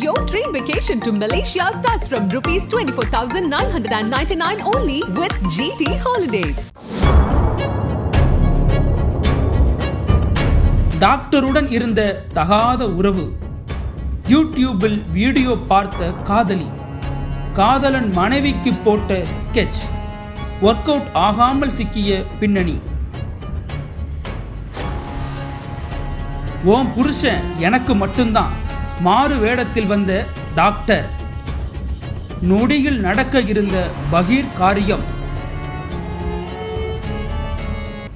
Your dream vacation to Malaysia starts from rupees 24,999 only with GT Holidays. டாக்டருடன் இருந்த தகாத உறவு. யூடியூபில் வீடியோ பார்த்த காதலி. காதலன் மனைவிக்கு போட்ட ஸ்கெட்ச் ஒர்க் அவுட் ஆகாமல் சிக்கிய பின்னணி. ஓம் புருஷன் எனக்கு மட்டும்தான். மாறு வேடத்தில் வந்த டாக்டர். நொடியில் நடக்க இருந்த பகீர் காரியம்.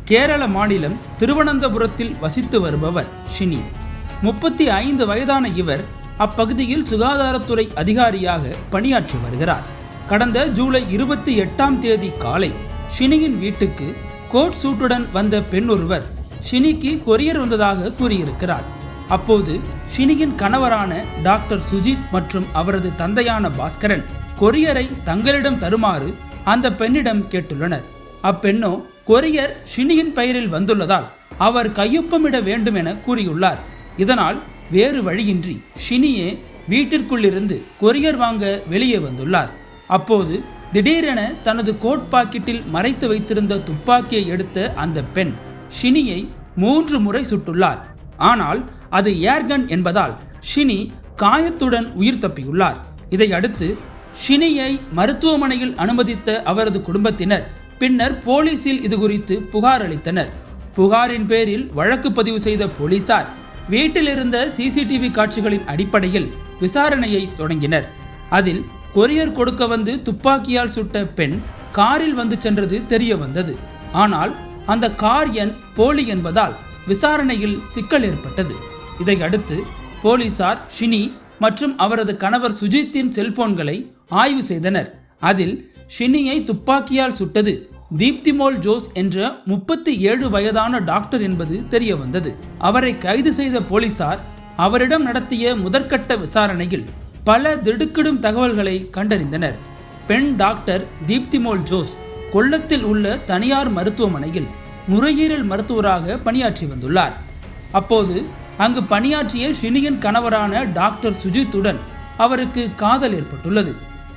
கேரள மாநிலம் திருவனந்தபுரத்தில் வசித்து வருபவர் ஷினி. முப்பத்தி ஐந்து வயதான இவர் அப்பகுதியில் சுகாதாரத்துறை அதிகாரியாக பணியாற்றி வருகிறார். கடந்த ஜூலை இருபத்தி எட்டாம் தேதி காலை ஷினியின் வீட்டுக்கு கோட் சூட்டுடன் வந்த பெண்ணொருவர் ஷினிக்கு கொரியர் வந்ததாக கூறியிருக்கிறார். அப்போது ஷினியின் கணவரான டாக்டர் சுஜித் மற்றும் அவரது தந்தையான பாஸ்கரன் கொரியரை தங்களிடம் தருமாறு அந்த பெண்ணிடம் கேட்டுள்ளனர். அப்பெண்ணோ கொரியர் ஷினியின் பெயரில் வந்துள்ளதால் அவர் கையொப்பமிட வேண்டும் என கூறியுள்ளார். இதனால் வேறு வழியின்றி ஷினியே வீட்டிற்குள்ளிருந்து கொரியர் வாங்க வெளியே வந்துள்ளார். அப்போது திடீரென தனது கோட் பாக்கெட்டில் மறைத்து வைத்திருந்த துப்பாக்கியை எடுத்த அந்த பெண் ஷினியை மூன்று முறை சுட்டுள்ளார். ஆனால் அது ஏர்கன் என்பதால் ஷினி காயத்துடன் உயிர் தப்பியுள்ளார். இதையடுத்து ஷினியை மருத்துவமனையில் அனுமதித்த அவரது குடும்பத்தினர் பின்னர் போலீசில் இது குறித்து புகார் அளித்தனர். புகாரின் பேரில் வழக்கு பதிவு செய்த போலீசார் வீட்டில் இருந்த சிசிடிவி காட்சிகளின் அடிப்படையில் விசாரணையை தொடங்கினர். அதில் கொரியர் கொடுக்க வந்து துப்பாக்கியால் சுட்ட பெண் காரில் வந்து சென்றது தெரிய வந்தது ஆனால் அந்த கார் எண் போலி என்பதால் விசாரணையில் சிக்கல் ஏற்பட்டது. இதையடுத்து போலீசார் ஷினி மற்றும் அவரது கணவர் சுஜித்தின் செல்போன்களை ஆய்வு செய்தனர். அதில் ஷினியை துப்பாக்கியால் சுட்டது தீப்திமோல் ஜோஸ் என்ற முப்பத்தி ஏழு வயதான டாக்டர் என்பது தெரிய வந்தது அவரை கைது செய்த போலீசார் அவரிடம் நடத்திய முதற்கட்ட விசாரணையில் பல திடுக்கிடும் தகவல்களை கண்டறிந்தனர். பெண் டாக்டர் தீப்திமோல் ஜோஸ் கொள்ளத்தில் உள்ள தனியார் மருத்துவமனையில் நுரையீரல் மருத்துவராக பணியாற்றி வந்துள்ளார். அப்போது அங்கு பணியாற்றிய ஷினியின் கணவரான டாக்டர் சுஜித்துடன் அவருக்கு காதல் ஏற்பட்டுள்ளது.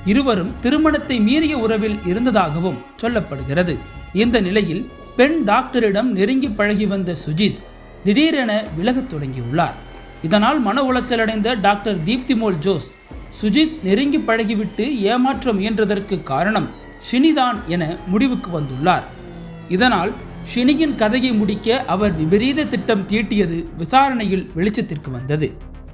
இருவரும் திருமணத்தை மீறிய உறவில் இருந்ததாகவும் சொல்லப்படுகிறது. இந்த நிலையில் பெண் டாக்டரிடம் நெருங்கி பழகி வந்த சுஜித் திடீரென விலகத் தொடங்கியுள்ளார். இதனால் மன உளைச்சலடைந்த டாக்டர் தீப்திமோல் ஜோஸ் சுஜித் நெருங்கி பழகிவிட்டு ஏமாற்ற முயன்றதற்கு காரணம் ஷினிதான் என முடிவுக்கு வந்துள்ளார். இதனால் ஷினியின் கதையை முடிக்க அவர் விபரீத திட்டம் தீட்டியது விசாரணையில் வெளிச்சத்திற்கு வந்தது.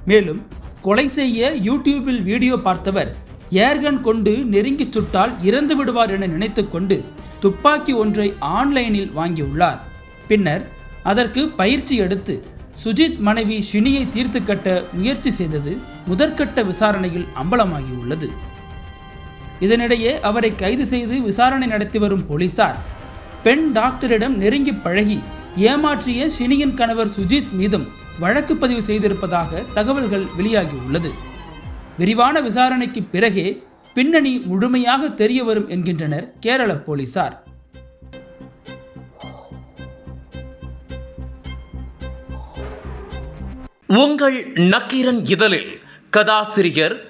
மேலும் கொலை செய்ய யூடியூபில் வீடியோ பார்த்தவர் ஏர்கன் கொண்டு நெருங்கி சுட்டால் இறந்து விடுவார் என நினைத்துக்கொண்டு துப்பாக்கி ஒன்றை ஆன்லைனில் வாங்கியுள்ளார். பின்னர் அதற்கு பயிற்சி எடுத்து சுஜித் மனைவி ஷினியை தீர்த்து கட்ட முயற்சி செய்தது முதற்கட்ட விசாரணையில் அம்பலமாகியுள்ளது. இதனிடையே அவரை கைது செய்து விசாரணை நடத்தி வரும் போலீசார் பெண் டாக்டரிடம் நெருங்கி பழகி ஏமாற்றிய சினியின் கணவர் சுஜித் மீதும் வழக்கு பதிவு செய்திருப்பதாக தகவல்கள் வெளியாகியுள்ளது. விரிவான விசாரணைக்கு பிறகே பின்னணி முழுமையாக தெரிய வரும் என்கின்றனர் கேரள போலீசார். உங்கள் நக்கீரன் இதழில் கதாசிரியர்